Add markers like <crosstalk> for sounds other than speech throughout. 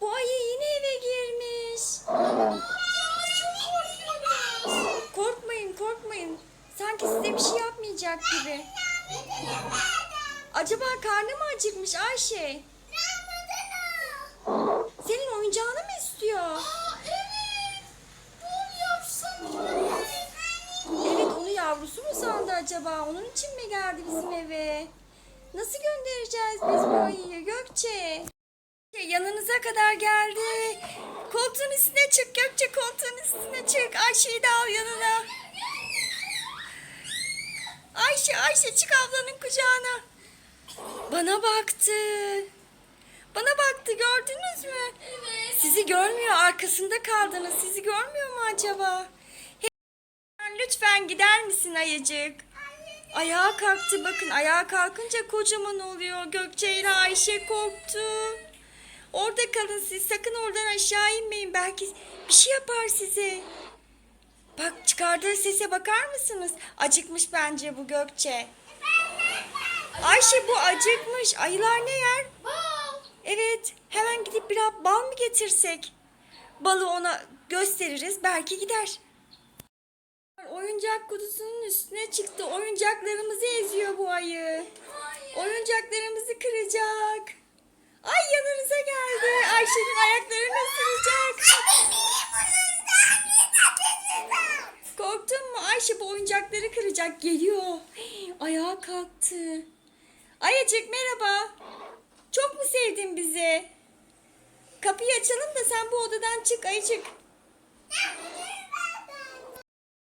Bu ayı yine eve girmiş. Korkmayın korkmayın. Sanki size bir şey yapmayacak gibi. Acaba karnı mı acıkmış Ayşe? Senin oyuncağını mı istiyor? Evet onu yavrusu mu sandı acaba? Onun için mi geldi bizim eve? Nasıl göndereceğiz biz bu ayıyı Gökçe? Yanınıza kadar geldi. Koltuğun üstüne çık Gökçe koltuğun üstüne çık. Ayşe'yi de al yanına. Ayşe Ayşe çık ablanın kucağına. Bana baktı. Bana baktı gördünüz mü? Evet. Sizi görmüyor arkasında kaldınız. Sizi görmüyor mu acaba? Lütfen gider misin ayıcık? Ayağa kalktı bakın ayağa kalkınca kocaman oluyor. Gökçe ile Ayşe korktu. Orada kalın siz sakın oradan aşağı inmeyin. Belki bir şey yapar size. Bak çıkardığı sese bakar mısınız? Acıkmış bence bu Gökçe. Ayşe bu acıkmış. Ayılar ne yer? Bal. Evet, hemen gidip biraz bal mı getirsek? Balı ona gösteririz, belki gider. Oyuncak kutusunun üstüne çıktı. Oyuncaklarımızı eziyor bu ayı. Hayır. Oyuncaklarımızı kıracak. Ay yanınıza geldi. Ayşe'nin ayaklarını ısıracak. Korktun mu? Ayşe bu oyuncakları kıracak. Geliyor. Ayağa kalktı. Ayacık merhaba. Çok mu sevdin bizi? Kapıyı açalım da sen bu odadan çık Ayıcık.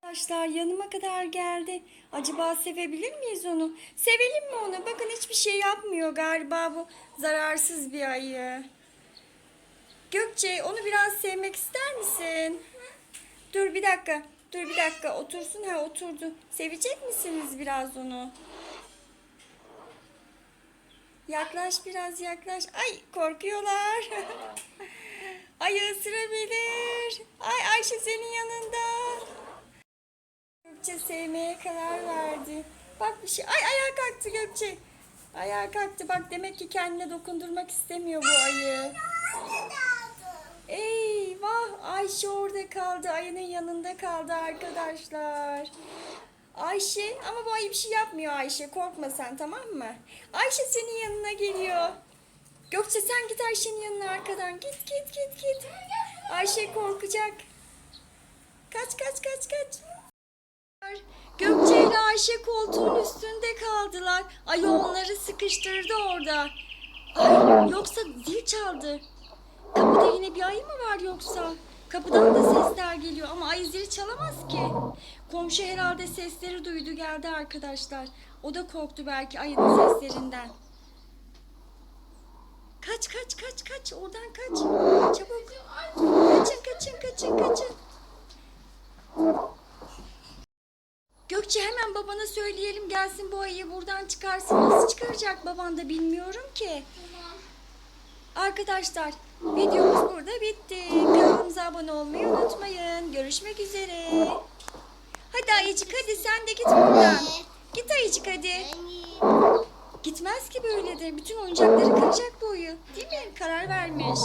Arkadaşlar yanıma kadar geldi. Acaba sevebilir miyiz onu? Sevelim mi onu? Bakın hiçbir şey yapmıyor galiba bu zararsız bir ayı. Gökçe onu biraz sevmek ister misin? Dur bir dakika. Dur bir dakika. Otursun. Ha oturdu. Sevecek misiniz biraz onu? Yaklaş biraz yaklaş. Ay korkuyorlar. <laughs> Ay ısırabilir. Ay Ayşe senin yanında. Gökçe sevmeye karar verdi. Bak bir şey. Ay ayağa kalktı Gökçe. Ayağa kalktı. Bak demek ki kendine dokundurmak istemiyor bu ayı. Eyvah Ayşe orada kaldı. Ayının yanında kaldı arkadaşlar. Ayşe ama bu ayı bir şey yapmıyor Ayşe. Korkma sen tamam mı? Ayşe senin yanına geliyor. Gökçe sen git Ayşe'nin yanına arkadan. Git git git git. Ayşe korkacak. Kaç kaç kaç kaç. Gökçe ile Ayşe koltuğun üstünde kaldılar. Ayı onları sıkıştırdı orada. Ay, yoksa zil çaldı. Kapıda yine bir ayı mı var yoksa? Kapıdan da sesler geliyor ama ayı zili çalamaz ki. Komşu herhalde sesleri duydu geldi arkadaşlar. O da korktu belki ayının seslerinden. Kaç kaç kaç kaç oradan kaç. Çabuk. Kaçın kaçın kaçın kaçın. Gökçe hemen babana söyleyelim gelsin bu ayıyı buradan çıkarsın. Nasıl çıkaracak baban da bilmiyorum ki. Arkadaşlar videomuz burada bitti. Kanalımıza abone olmayı unutmayın. Görüşmek üzere. Hadi Ayıcık hadi sen de git buradan. Git Ayıcık hadi. Gitmez ki böyle de. Bütün oyuncakları kıracak bu ayı. Değil mi? Karar vermiş.